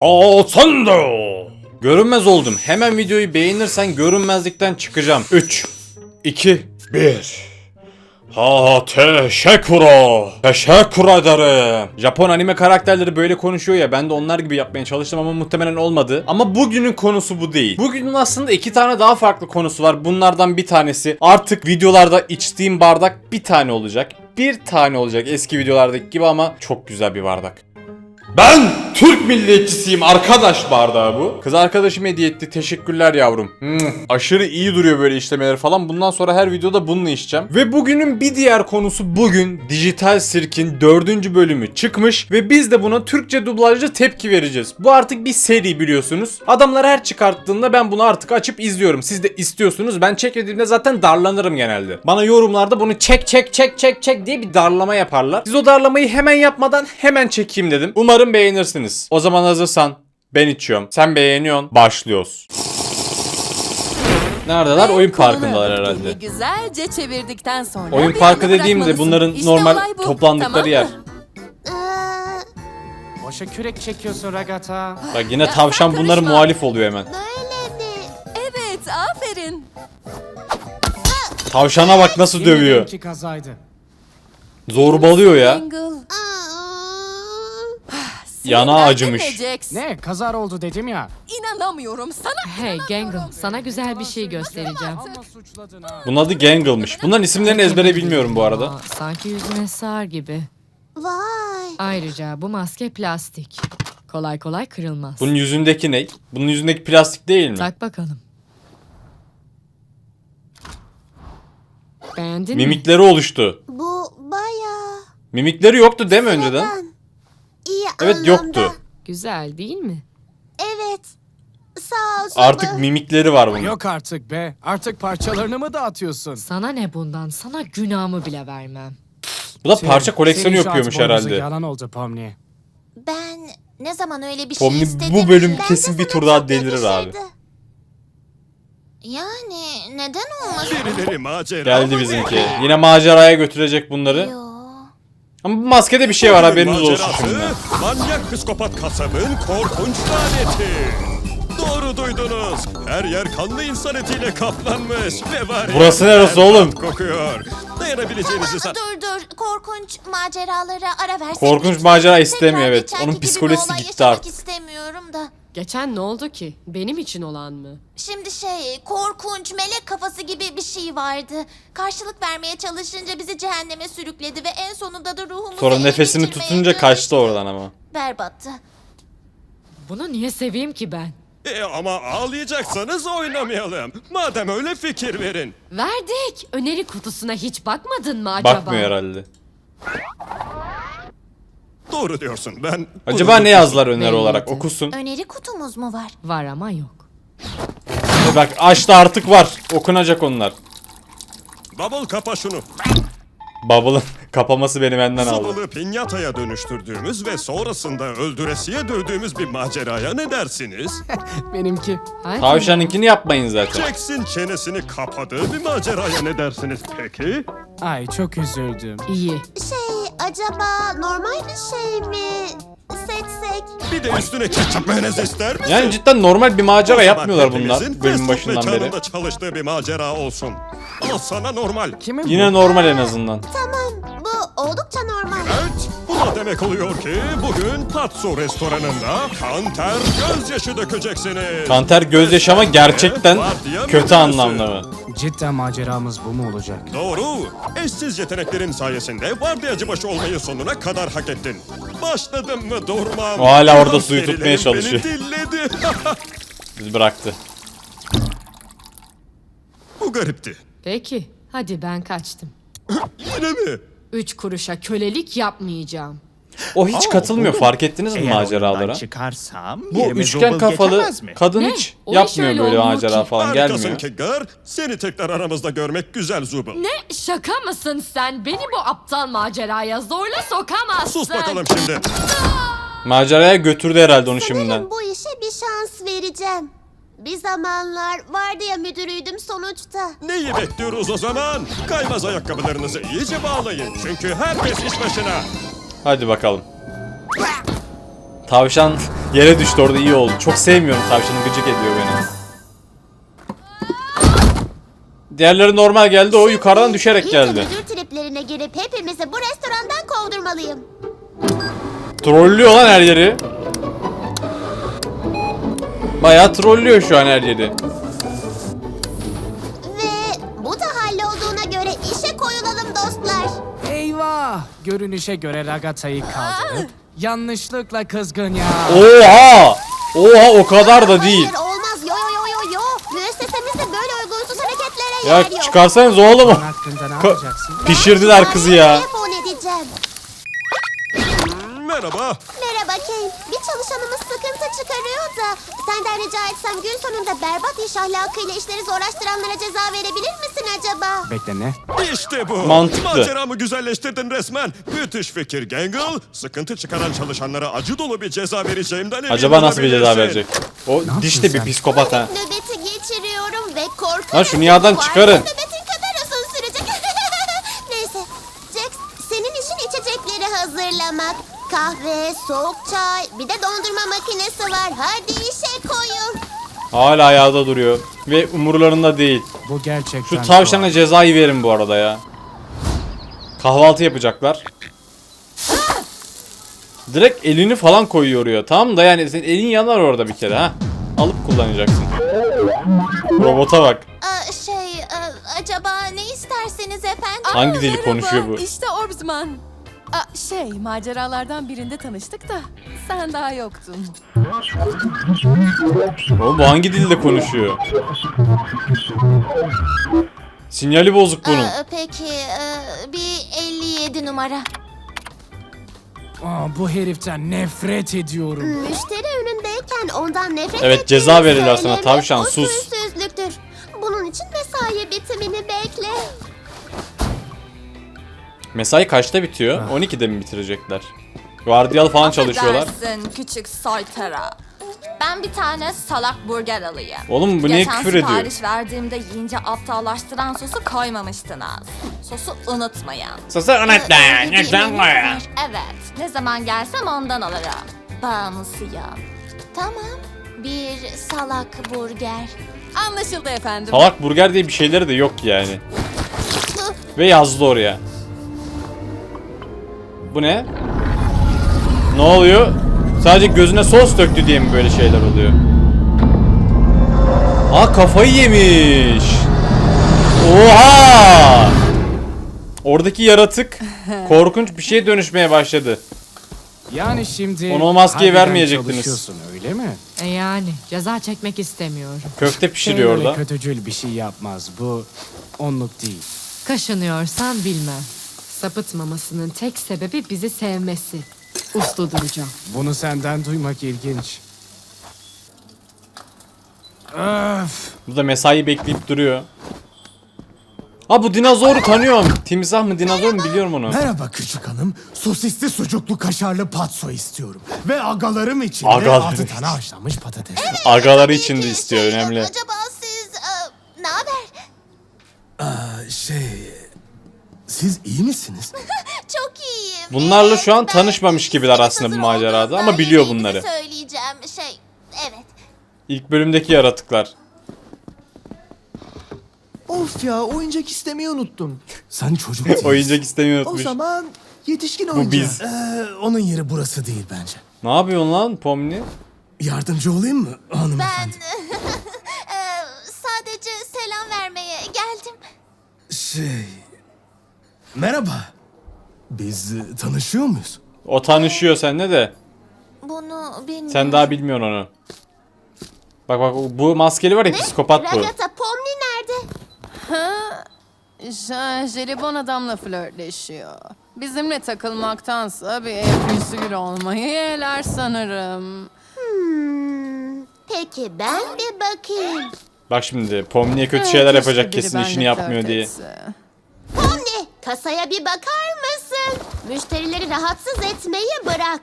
Asando. Görünmez oldum. Hemen videoyu beğenirsen görünmezlikten çıkacağım. 3 2 1 Ha teşekkür Teşekkür ederim. Japon anime karakterleri böyle konuşuyor ya ben de onlar gibi yapmaya çalıştım ama muhtemelen olmadı. Ama bugünün konusu bu değil. Bugünün aslında iki tane daha farklı konusu var. Bunlardan bir tanesi artık videolarda içtiğim bardak bir tane olacak. Bir tane olacak eski videolardaki gibi ama çok güzel bir bardak. Ben Türk milliyetçisiyim arkadaş bardağı bu. Kız arkadaşım hediye etti. Teşekkürler yavrum. Hmm, aşırı iyi duruyor böyle işlemeleri falan. Bundan sonra her videoda bununla içeceğim. Ve bugünün bir diğer konusu bugün Dijital Sirk'in dördüncü bölümü çıkmış. Ve biz de buna Türkçe dublajlı tepki vereceğiz. Bu artık bir seri biliyorsunuz. Adamlar her çıkarttığında ben bunu artık açıp izliyorum. Siz de istiyorsunuz. Ben çekmediğimde zaten darlanırım genelde. Bana yorumlarda bunu çek çek çek çek çek diye bir darlama yaparlar. Biz o darlamayı hemen yapmadan hemen çekeyim dedim. Umarım beğenirsiniz. O zaman hazırsan ben içiyorum. Sen beğeniyorsun. Başlıyoruz. Neredeler? Oyun parkındalar herhalde. güzelce çevirdikten sonra Oyun bir parkı dediğimde bırakmalısın. bunların İşte normal olay bu, toplandıkları tamam mı? yer. Ee, Boşa kürek çekiyorsun Ragata. Bak yine Ya tavşan sen karışma. muhalif oluyor hemen. böyle mi? Evet aferin. Tavşana bak nasıl Yine dövüyor. benimki kazaydı. Zorbalıyor ya. Angle. Yana acımış. Ne kazar oldu dedim ya. İnanamıyorum sana. Hey Gangle, sana güzel bir şey göstereceğim. Suçladın ha. Bunun adı Gangle'mış. Bunların isimlerini ezbere bilmiyorum bu arada. Aa, sanki yüzüne sığar gibi. vay. Ayrıca bu maske plastik. Kolay kolay kırılmaz. Bunun yüzündeki ne? Bunun yüzündeki plastik değil mi? Tak bakalım. Beğendin mi? Mimikleri oluştu. Bu bayağı. Mimikleri yoktu değil mi önceden? İyi Evet anlamda. yoktu. Güzel değil mi? Evet. Sağ ol. Artık mimikleri var bunun. Yok artık be. Artık parçalarını mı dağıtıyorsun? Sana ne bundan? Sana günahımı bile vermem. Bu da parça koleksiyonu senin şu yapıyormuş boynuzu herhalde. Yalan oldu Pomni. Ben ne zaman öyle bir şey Pomni istedim. bu bölüm Ben de kesin bir sana tur daha çok delirir abi. yakışırdı. Yani neden olmasın? Birileri macera Geldi bizimki. Yine maceraya götürecek bunları. Yo. Ama bu maskede bir şey var haberiniz olsun şimdi. Manyak psikopat kasabın korkunç laneti. Doğru duydunuz. Her yer kanlı insan etiyle kaplanmış ve var ya, Burası neresi oğlum? Kokuyor. Dayanabileceğinizi san... Dur dur korkunç maceralara ara versek. Korkunç macera Tekrar istemiyor, evet. Onun gibi bir psikolojisi olay gitti yaşamak artık. istemiyorum da. Geçen ne oldu ki? Benim için olan mı? Şimdi şey korkunç melek kafası gibi bir şey vardı. Karşılık vermeye çalışınca bizi cehenneme sürükledi ve en sonunda da ruhumuzu Sonra ele nefesini geçirmeye tutunca kaçtı oradan ama. Berbattı. Bunu niye seveyim ki ben? E ama ağlayacaksanız oynamayalım. Madem öyle fikir verin. Verdik. Öneri kutusuna hiç bakmadın mı acaba? Bakmıyor herhalde. Doğru diyorsun ben... Acaba ne yazdılar öneri olarak? Okusun. Öneri kutumuz mu var? Var ama yok. E bak açtı artık var. Okunacak onlar. Bubble kapa şunu. Bubble'ın kapaması beni benden aldı. Zubal'ı pinyataya dönüştürdüğümüz ve sonrasında öldüresiye dövdüğümüz bir maceraya ne dersiniz? Benimki. Hadi. Tavşanınkini yapmayın zaten. Jackson çenesini kapadığı bir maceraya ne dersiniz peki? Ay çok üzüldüm. İyi. Şey acaba normal bir şey mi seçsek? Bir de üstüne ketçap mayonez ister misin? Yani cidden normal bir macera yapmıyorlar bunlar bölüm başından beri. çalıştığı bir macera olsun. Al sana normal. Kimin bu? Yine normal en azından. Tamam bu oldukça normal. Evet, da demek oluyor ki bugün Tatsu restoranında kanter gözyaşı dökeceksiniz. Kanter gözyaşı ama gerçekten Vardiya kötü anlamda mı? Cidden maceramız bu mu olacak? Doğru. Eşsiz yeteneklerin sayesinde vardiyacı başı olmayı sonuna kadar hak ettin. Başladım mı durmam. O hala orada suyu tutmaya çalışıyor. Beni dilledi. Bizi bıraktı. bu garipti. Peki. Hadi ben kaçtım. Yine mi? Üç kuruşa kölelik yapmayacağım. O hiç Aa, katılmıyor buldum. fark ettiniz mi Eğer maceralara? oyundan çıkarsam Bu yerime üçgen kafalı geçemez mi? kadın Ne? hiç O iş yapmıyor öyle böyle olmuyor macera ki. falan Harikasın gelmiyor. Keggar. Seni tekrar aramızda görmek güzel Zubul. Ne? Şaka mısın sen? Beni bu aptal maceraya zorla sokamazsın. Sus bakalım şimdi. Maceraya götürdü herhalde onu şimdiden. Sanırım bu işe bir şans vereceğim. Bir zamanlar vardiya müdürüydüm sonuçta. Neyi bekliyoruz o zaman? Kaymaz ayakkabılarınızı iyice bağlayın. Çünkü herkes iş başına. Hadi bakalım. Tavşan Yere düştü orada iyi oldu. Çok sevmiyorum tavşanı gıcık ediyor beni. Diğerleri normal geldi o yukarıdan düşerek İyice geldi. müdür triplerine girip hepimizi bu restorandan kovdurmalıyım. Trollüyor lan her yeri. Bayağı trollüyor şu an her yeri. Ve bu da hallolduğuna göre işe koyulalım dostlar. Eyvah! Görünüşe göre Ragata'yı kaldırıp yanlışlıkla kızgın ya. Oha! Oha o kadar da değil. Hayır olmaz yo yo yo yo yo. Müessesemizde böyle uygunsuz hareketlere Ya yer yok. çıkarsanız oğlum. Bunun hakkında ne Ka- yapacaksın? Pişirdiler kızı ya. Telefon edeceğim. Merhaba. Çalışanımız sıkıntı çıkarıyor da senden rica etsem gün sonunda berbat iş ahlakıyla işleri zorlaştıranlara ceza verebilir misin acaba? Bekle ne? İşte bu. Mantıklı. Maceramı güzelleştirdin resmen. Müthiş fikir Gangle. Sıkıntı çıkaran çalışanlara acı dolu bir ceza vereceğimden emin Acaba nasıl bir ceza olabilirsin. verecek? O diş de bir psikopat ha. Nöbeti geçiriyorum ve korkuyorum. Lan şu bu çıkarın. arada Nöbetin kadar uzun sürecek. Neyse. Jax senin işin içecekleri hazırlamak. Kahve, soğuk çay, bir de dondurma makinesi var. Hadi işe koyun. Hala ayağda duruyor. Ve umurlarında değil. Bu gerçekten Şu tavşana tuhaf. cezayı verin bu arada ya. Kahvaltı yapacaklar. Direkt elini falan koyuyor oraya. Tamam da yani senin elin yanar orada bir kere ha. Alıp kullanacaksın. Robota bak. Aa, şey, e, acaba ne isterseniz efendim? Hangi dili konuşuyor bu? İşte Orbsman. Aa, şey, maceralardan birinde tanıştık da sen daha yoktun. Oğlum bu hangi dilde konuşuyor? Sinyali bozuk bunun. Aa, peki, e, bir 57 numara. Aa, bu heriften nefret ediyorum. Müşteri önündeyken ondan nefret Evet, ettiğini ceza verirler sana, söyleme. tavşan, O sus. sözsüzlüktür. Bunun için mesai bitimini bekle. Mesai kaçta bitiyor? 12'de mi bitirecekler? Vardiyalı falan çalışıyorlar. Affedersin küçük soytara. Ben bir tane salak burger alayım. Oğlum bu niye Geçen küfür ediyor? sipariş verdiğimde yiyince aptallaştıran sosu koymamıştınız. Sosu unutmayın. Sosu bir menü var. Evet, ne zaman gelsem ondan alırım. Bağımlısıyım. Tamam. Bir salak burger. Anlaşıldı efendim. Salak burger diye bir şeyleri de yok yani. Ve yazdı oraya. Bu ne? Ne oluyor? Sadece gözüne sos döktü diye mi böyle şeyler oluyor? Aa kafayı yemiş. Oha! Oradaki yaratık korkunç bir şeye dönüşmeye başladı. Yani şimdi... Ona o maskeyi harbiden vermeyecektiniz. çalışıyorsun, öyle mi? E yani ceza çekmek istemiyorum. Köfte pişiriyor Öyle orada. kötücül bir şey yapmaz. Bu onluk değil. Kaşınıyorsan bilmem. Sapıtmamasının tek sebebi bizi sevmesi. Uslu duracağım. Bunu senden duymak ilginç. Öf! Bu da mesai bekleyip duruyor. Ha bu dinozoru tanıyorum. Timsah mı dinozor mu biliyorum onu. Merhaba küçük hanım. Sosisli sucuklu kaşarlı patso istiyorum. Ve agalarım için de Agalarım altı için. tane haşlanmış patates. Agaları için de istiyor şey, önemli. Acaba siz e, ne haber? Şey... Siz iyi misiniz? Çok iyiyim. Bunlarla şu an tanışmamış gibiler aslında bu macerada ama biliyor bunları. söyleyeceğim şey. Evet. İlk bölümdeki yaratıklar. of ya oyuncak istemeyi unuttum. Sen çocuk değilsin. Oyuncak istemiyor O unutmuş. zaman yetişkin oyuncağı. biz. Ee, onun yeri burası değil bence. Ne yapıyorsun lan Pomni? Yardımcı olayım mı Ben hanımefendi? e, sadece selam vermeye geldim. Şey... Merhaba. Biz e, tanışıyor muyuz? O tanışıyor seninle de. Bunu bilmiyorum. Sen daha bilmiyorsun onu. Bak bak bu maskeli var ya psikopat bu. Ragata Pomni nerede? J- jelibon adamla flörtleşiyor. Bizimle takılmaktansa bir ev figür olmayı yeğler sanırım. Hmm, peki ben bir bakayım. Bak şimdi Pomni'ye kötü şeyler Keşke yapacak biri kesin benimle işini yapmıyor flört diye. etse. Kasaya bir bakar mısın? Müşterileri rahatsız etmeyi bırak.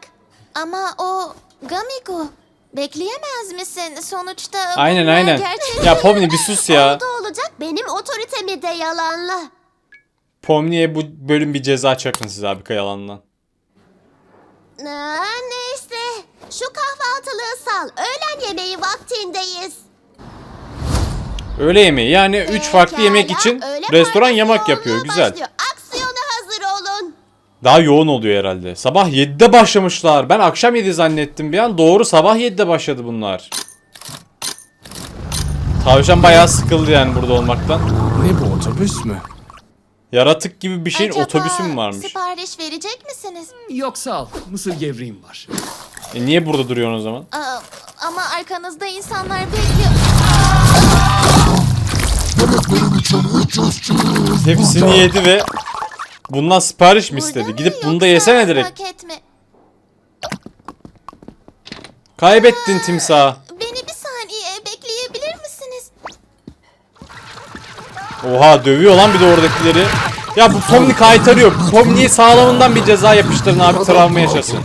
Ama o Gamigo. Bekleyemez misin? Sonuçta Aynen bunlar aynen. gerçek- Ya Pomni bir sus ya. Oldu olacak benim otoritemi de yalanla. Pomni'ye bu bölüm bir ceza çakın siz abi yalandan. Aa, neyse. Şu kahvaltılığı sal. Öğlen yemeği vaktindeyiz. Öğle yemeği yani 3 farklı yemek için restoran yemek yapıyor. Güzel. Aksiyona hazır olun. Daha yoğun oluyor herhalde. Sabah 7'de başlamışlar. Ben akşam 7 zannettim bir an. Doğru sabah 7'de başladı bunlar. Tavşan bayağı sıkıldı yani burada olmaktan. Ne bu otobüs mü? Yaratık gibi bir şeyin otobüsü mü varmış? sipariş verecek misiniz? Yok sağ ol. Mısır gevreğim var. E niye burada duruyorsun o zaman? Aa, ama arkanızda insanlar bekliyor. Hepsini yedi ve bundan sipariş mi istedi? Gidip bunu da yesene direkt. Kaybettin timsahı. Beni bir saniye bekleyebilir misiniz? Oha dövüyor lan bir de oradakileri. Ya bu Pomni kaytarıyor. Pomni'ye sağlamından bir ceza yapıştırın abi travma yaşasın.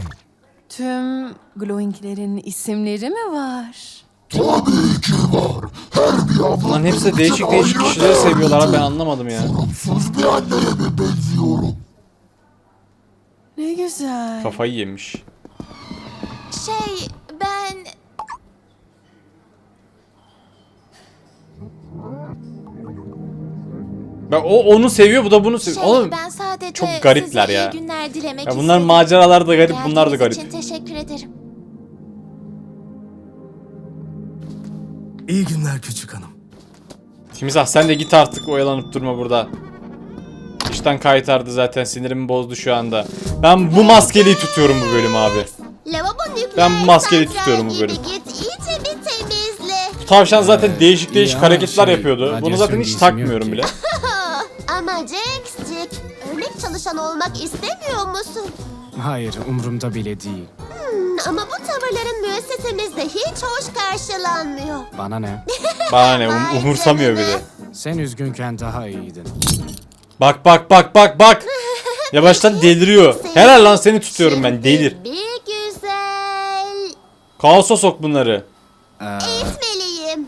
Tüm glowinglerin isimleri mi var? Bunların hepsi de değişik değişik kişileri seviyorlar abi ben anlamadım ya. Ne güzel. Kafayı yemiş. Şey ben... Ben o onu seviyor bu da bunu seviyor. Şey Oğlum ben sadece çok garipler size ya. iyi günler dilemek ya bunların istedim. maceraları da garip bunlar da Geldiğiniz garip. için teşekkür ederim. İyi günler küçük hanım. Timsah sen de git artık oyalanıp durma burada. İşten kaytardı zaten sinirimi bozdu şu anda. Ben bu maskeliyi tutuyorum bu bölüm abi. Ben bu maskeyi santral tutuyorum bu bölüm. Git iyice bir temizle. Bu tavşan zaten Ee, değişik değişik ya, hareketler şey, yapıyordu. Bunu radyasyon zaten hiç yok takmıyorum ki. bile. Ama Jax'cik örnek çalışan olmak istemiyor musun? Hayır umurumda bile değil. Ama bu tavırların müessesemizde hiç hoş karşılanmıyor. Bana ne? Bana ne um- Vay umursamıyor canına. bile. Sen üzgünken daha iyiydin. Bak bak bak bak bak. Yavaştan deliriyor. Helal lan seni tutuyorum ben delir. Bir güzel Kaosa sok bunları. eğitmeliyim.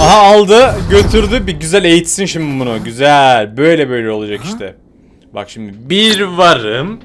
Aha aldı götürdü bir güzel eğitsin şimdi bunu. Güzel böyle böyle olacak işte. Bak şimdi bir varım.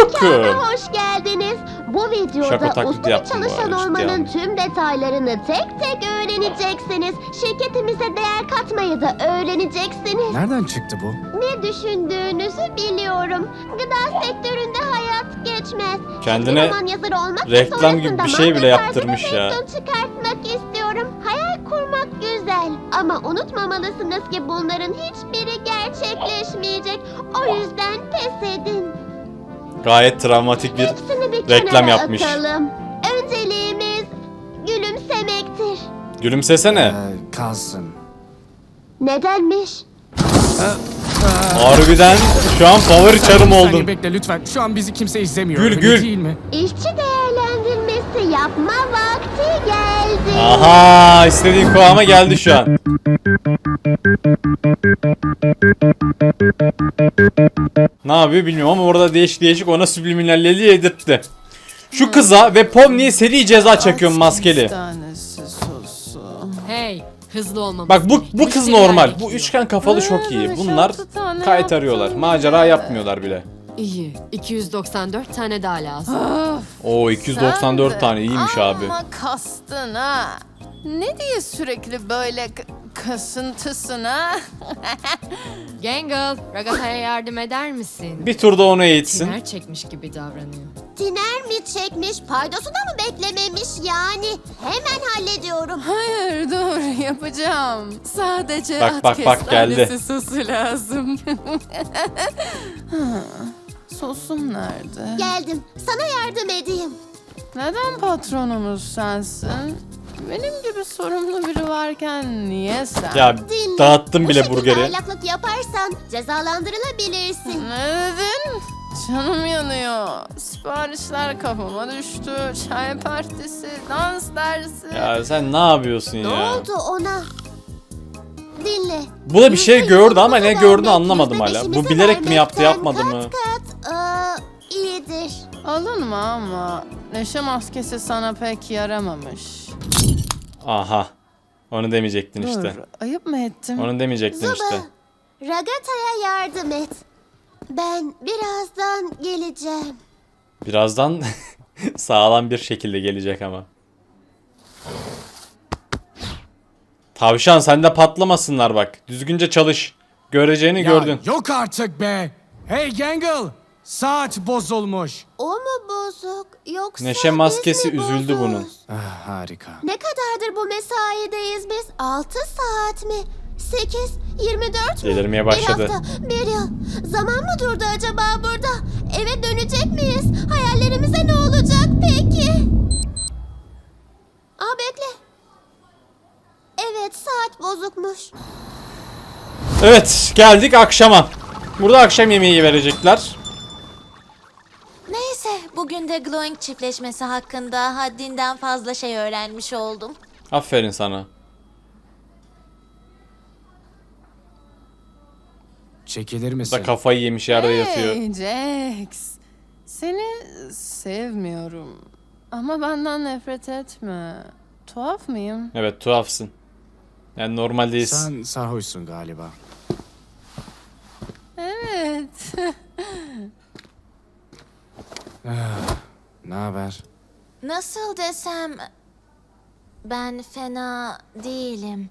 Mekana hoş geldiniz. Bu videoda taklidi usta bir yaptım bu çalışan arada, ciddi olmanın tüm detaylarını tek tek öğreneceksiniz. Şirketimize değer katmayı da öğreneceksiniz. Nereden çıktı bu? Ne düşündüğünüzü biliyorum. Gıda sektöründe hayat geçmez. Kendine roman yazarı olmak ve reklam gibi sonrasında bir şey bile tarzı yaptırmış bir ya. çıkartmak istiyorum. Hayal kurmak güzel. Ama unutmamalısınız ki bunların hiçbiri gerçekleşmeyecek. O yüzden pes edin. Gayet travmatik bir Hepsini bir reklam kenara yapmış. atalım. Önceliğimiz gülümsemektir. Gülümsesene. Ee, kalsın. Nedenmiş? Harbiden şu an favori çarım Bir saniye bekle lütfen. Şu an bizi kimse izlemiyor. Gül, öyle gül. Değil mi? İşçi değerlendirmesi yapma vakti geldi. Aha istediğin kıvama geldi şu an. Ne yapıyor bilmiyorum ama orada değişik değişik ona subliminalleri yedirtti. Şu kıza ve Pomni'ye seri ceza çekiyorum maskeli. Hey, hızlı olmamız Bak bu bu kız normal. Bu üçgen kafalı çok iyi. Evet, Bunlar kaytarıyorlar. Macera yapmıyorlar bile. İyi, 294 tane daha lazım. Oo 294 Sen de tane iyiymiş abi. Ama kastın ha. Ne diye sürekli böyle k- kasıntısın ha? Gangle, Ragata'ya yardım eder misin? Bir turda onu eğitsin. Tiner çekmiş gibi davranıyor. Tiner mi çekmiş, paydosunu mı beklememiş yani? Hemen hallediyorum. Hayır dur yapacağım. Sadece Bak, at bak, bak, geldi. sosu lazım. Ha, Sosum nerede? Geldim, sana yardım edeyim. Neden patronumuz sensin? Benim gibi sorumlu biri varken niye sen? Ya Dinle. dağıttım Bu bile şekilde burgeri. aylaklık yaparsan cezalandırılabilirsin. Ne dedin? Canım yanıyor. Siparişler kafama düştü. Çay partisi, dans dersi. Ya sen ne yapıyorsun Ne ya? oldu ona? Dinle. Bu da bir şey Yüzde gördü ama ne gördü vermek, anlamadım yüzde hala. Bu bilerek mi yaptı yapmadı mı? Kat kat aa, iyidir. Alınma ama neşe maskesi sana pek yaramamış. Aha. Onu demeyecektin işte. Dur, ayıp mı ettim? Onu demeyecektin Zuba, işte. Ragata'ya yardım et. Ben birazdan geleceğim. Birazdan sağlam bir şekilde gelecek ama. Tavşan sen de patlamasınlar bak. Düzgünce çalış. Göreceğini Ya gördün. Yok artık be. Hey Gangle. Saat bozulmuş. O mu bozuk yoksa Neşe maskesi biz mi üzüldü bunun. Ah, harika. Ne kadardır bu mesaideyiz biz? 6 saat mi? 8, 24 mü? Delirmeye başladı. Bir hafta, bir yıl. Zaman mı durdu acaba burada? Eve dönecek miyiz? Hayallerimize ne olacak peki? Aa bekle. Evet saat bozukmuş. Evet geldik akşama. Burada akşam yemeği verecekler. Bugün de Glowing çiftleşmesi hakkında haddinden fazla şey öğrenmiş oldum. Aferin sana. Çekilir Da misin? kafayı yemiş yerde yatıyor. Hey Jax. Seni sevmiyorum. Ama benden nefret etme. Tuhaf mıyım? Evet tuhafsın. Yani normal değilsin. Sen sarhoşsun galiba. Evet. Ne haber? Nasıl desem ben fena değilim.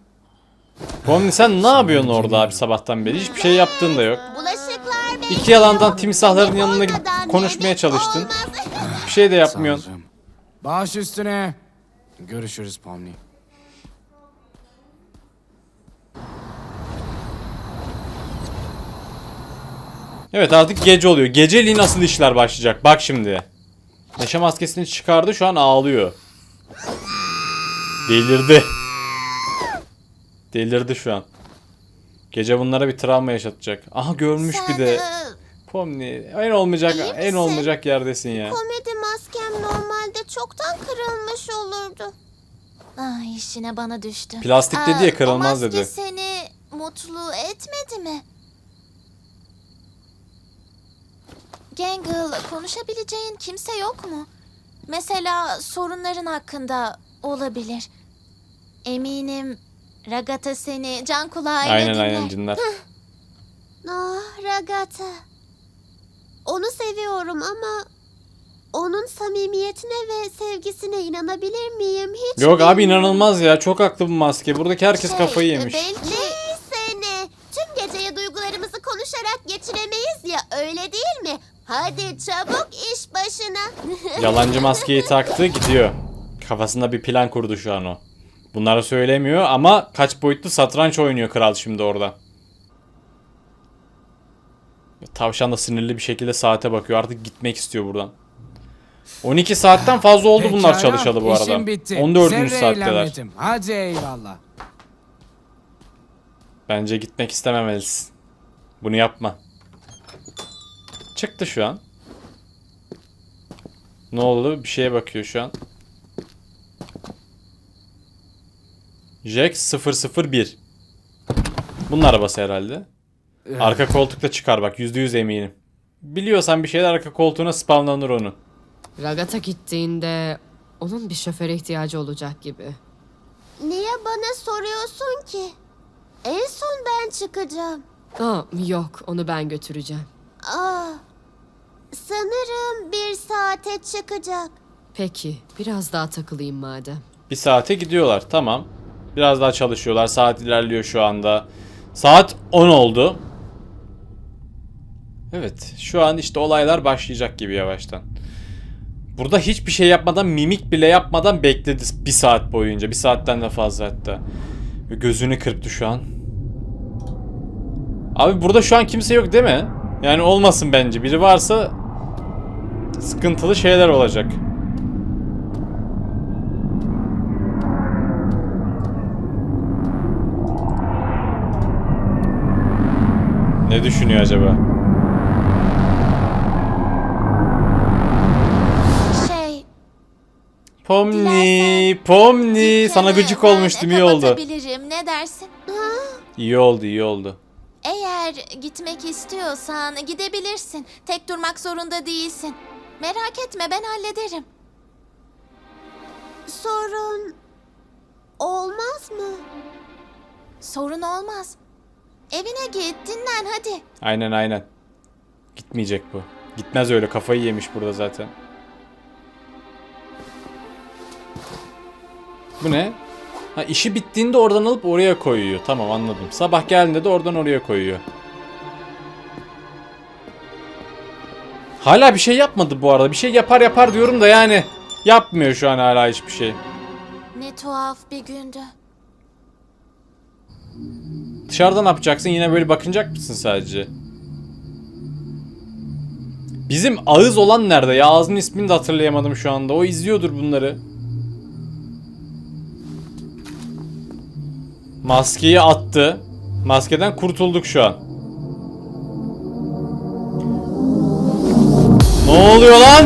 Pomni sen ne yapıyorsun orada abi sabahtan beri? Hiçbir şey yaptığın da yok. Bulaşıklar İki yalandan timsahların yanına gidip konuşmaya çalıştın. Bir şey de yapmıyorsun. Tanrım. Baş üstüne. Görüşürüz Pomni. Evet artık gece oluyor. Geceliğin asıl işler başlayacak. Bak şimdi. Neşe maskesini çıkardı şu an ağlıyor. Delirdi. Delirdi şu an. Gece bunlara bir travma yaşatacak. Aha görmüş bir de. Pomni en olmayacak İyi en misin? olmayacak yerdesin ya. Komedi maskem normalde çoktan kırılmış olurdu. Ah işine bana düştü. Plastik dedi ya, kırılmaz o maske dedi. seni mutlu etmedi mi? Gangle konuşabileceğin kimse yok mu? Mesela sorunların hakkında olabilir. Eminim Ragata seni can kulağıyla Aynen dinler. aynen cinler. Ah Ragata. Onu seviyorum ama onun samimiyetine ve sevgisine inanabilir miyim hiç Yok abi bilmiyorum. inanılmaz ya. Çok haklı bu maske. Buradaki herkes Şey, kafayı yemiş. Belki... Neyse ne. Tüm geceyi duygularımızı konuşarak geçiremeyiz ya öyle değil mi? Hadi çabuk iş başına. Yalancı maskeyi taktı gidiyor. Kafasında bir plan kurdu şu an o. Bunları söylemiyor ama kaç boyutlu satranç oynuyor kral şimdi orada. Tavşan da sinirli bir şekilde saate bakıyor. Artık gitmek istiyor buradan. 12 saatten fazla oldu bunlar Pekala, çalışalı bu arada. işim bitti. 14. Zerre saatteler. eğlenmedim. Hadi eyvallah. Bence gitmek istememelisin. Bunu yapma. Çıktı şu an. Ne oldu? Bir şeye bakıyor şu an. Jack 001. Bunun arabası herhalde. Arka koltukta çıkar bak %100 eminim. Biliyorsan bir şeyler arka koltuğuna spamlanır onu. Ragata gittiğinde onun bir şoföre ihtiyacı olacak gibi. Niye bana soruyorsun ki? En son ben çıkacağım. Aa, yok onu ben götüreceğim. Aa, sanırım bir saate çıkacak. Peki biraz daha takılayım madem. Bir saate gidiyorlar tamam. Biraz daha çalışıyorlar. Saat ilerliyor şu anda. Saat 10 oldu. Evet şu an işte olaylar başlayacak gibi yavaştan. Burada hiçbir şey yapmadan mimik bile yapmadan bekledi bir saat boyunca. Bir saatten de fazla hatta. Ve Gözünü kırptı şu an. Abi burada şu an kimse yok değil mi? Yani olmasın bence. Biri varsa sıkıntılı şeyler olacak. Ne düşünüyor acaba? Şey, Pomni, Pomni. Sana gıcık olmuştum iyi oldu. ne dersin? İyi oldu, iyi oldu. Eğer gitmek istiyorsan gidebilirsin. Tek durmak zorunda değilsin. Merak etme ben hallederim. Sorun olmaz mı? Sorun olmaz. Evine git dinlen hadi. Aynen aynen. Gitmeyecek bu. Gitmez öyle kafayı yemiş burada zaten. Bu ne? Ha işi bittiğinde oradan alıp oraya koyuyor. Tamam anladım. Sabah geldiğinde de oradan oraya koyuyor. Hala bir şey yapmadı bu arada. Bir şey yapar yapar diyorum da yani yapmıyor şu an hala hiçbir şey. Ne tuhaf bir gündü. Dışarıda ne yapacaksın? Yine böyle bakınacak mısın sadece? Bizim ağız olan nerede ya? Ağzın ismini de hatırlayamadım şu anda. O izliyordur bunları. Maskeyi attı. Maskeden kurtulduk şu an. Ne oluyor lan?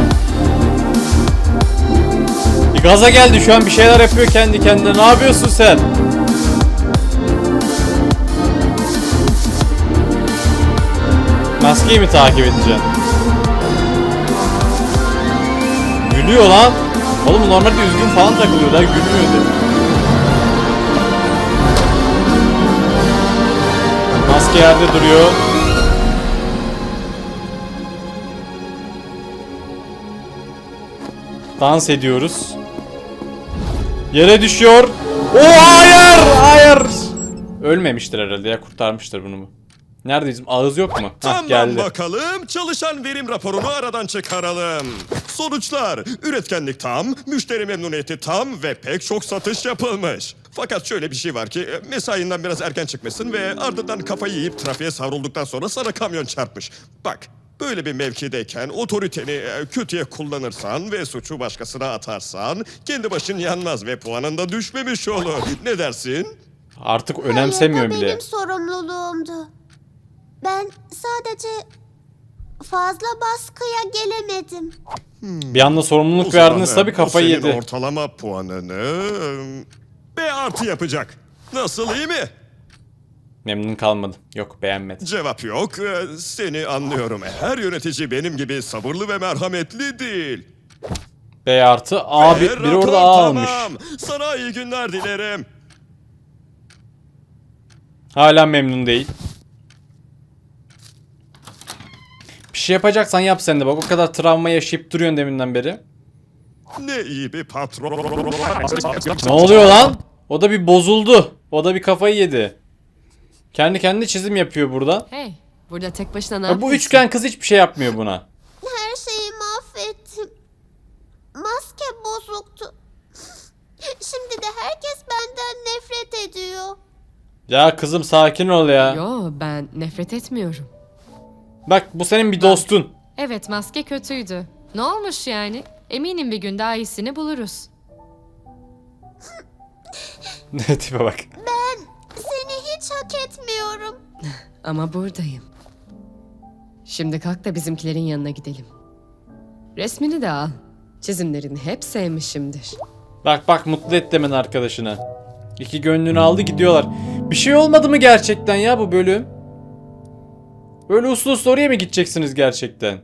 Bir gaza geldi şu an bir şeyler yapıyor kendi kendine. Ne yapıyorsun sen? Maskeyi mi takip edeceksin? Gülüyor lan. Oğlum normalde üzgün falan takılıyor lan gülmüyordu. Maske yerde duruyor. Dans ediyoruz. Yere düşüyor. O hayır! Hayır! Ölmemiştir herhalde ya kurtarmıştır bunu bu. Nerede bizim ağız yok mu? Hah Tamam geldi. bakalım çalışan verim raporunu aradan çıkaralım. Sonuçlar üretkenlik tam, müşteri memnuniyeti tam ve pek çok satış yapılmış. Fakat şöyle bir şey var ki e, mesainden biraz erken çıkmışsın ve ardından kafayı yiyip trafiğe savrulduktan sonra sana kamyon çarpmış. Bak böyle bir mevkideyken otoriteni e, kötüye kullanırsan ve suçu başkasına atarsan kendi başın yanmaz ve puanın da düşmemiş olur. Ne dersin? Artık Hayır, önemsemiyor bu bile. benim sorumluluğumdu. Ben sadece fazla baskıya gelemedim. Bir anda sorumluluk O zaman, verdiniz e, tabii bu kafayı senin yedi. ortalama puanını e, B artı yapacak. Nasıl iyi mi? Memnun kalmadım. Yok beğenmedim. Cevap yok. E, Seni anlıyorum. Her yönetici benim gibi sabırlı ve merhametli değil. B artı abi E, biri rapor orada A almış. tamam. Sana iyi günler dilerim. Hala memnun değil. Bir şey yapacaksan yap sen de bak o kadar travma yaşayıp duruyorsun deminden beri. Ne iyi bir patron. Ne oluyor lan? O da bir bozuldu. O da bir kafayı yedi. Kendi kendine çizim yapıyor burada. Hey, burada tek başına ne Ya bu yapıyorsun? üçgen kız hiçbir şey yapmıyor buna. Her şeyi mahvettim. Maske bozuktu. Şimdi de herkes benden nefret ediyor. Ya kızım sakin ol ya. Yo, ben nefret etmiyorum. Bak bu senin bir dostun. Evet, maske kötüydü. Ne olmuş yani? Eminim bir gün daha iyisini buluruz. Ne tipe bak. Seni hiç hak etmiyorum. Ama buradayım. Şimdi kalk da bizimkilerin yanına gidelim. Resmini de al. Çizimlerini hep sevmişimdir. Bak bak mutlu et demen arkadaşına. İki gönlünü aldı gidiyorlar. Bir şey olmadı mı gerçekten ya bu bölüm? Böyle uslu uslu oraya mı gideceksiniz gerçekten?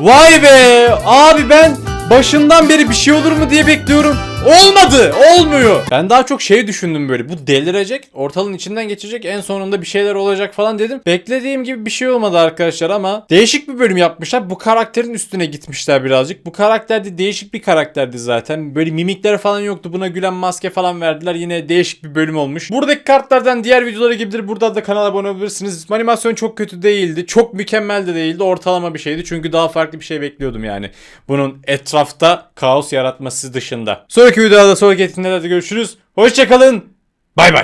Vay be! Abi ben başından beri bir şey olur mu diye bekliyorum. Olmadı! Olmuyor! Ben daha çok şey düşündüm böyle. Bu delirecek, ortalığın içinden geçecek, en sonunda bir şeyler olacak falan dedim. Beklediğim gibi bir şey olmadı arkadaşlar ama değişik bir bölüm yapmışlar. Bu karakterin üstüne gitmişler birazcık. Bu karakter de değişik bir karakterdi zaten. Böyle mimikler falan yoktu. Buna gülen maske falan verdiler. Yine değişik bir bölüm olmuş. Buradaki kartlardan diğer videolara gibidir. Burada da kanala abone olabilirsiniz. Animasyon çok kötü değildi. Çok mükemmel de değildi. Ortalama bir şeydi. Çünkü daha farklı bir şey bekliyordum yani. Bunun etrafta kaos yaratması dışında. Sonraki videoda sonraki etkinliklerde görüşürüz. Hoşçakalın. Bay bay.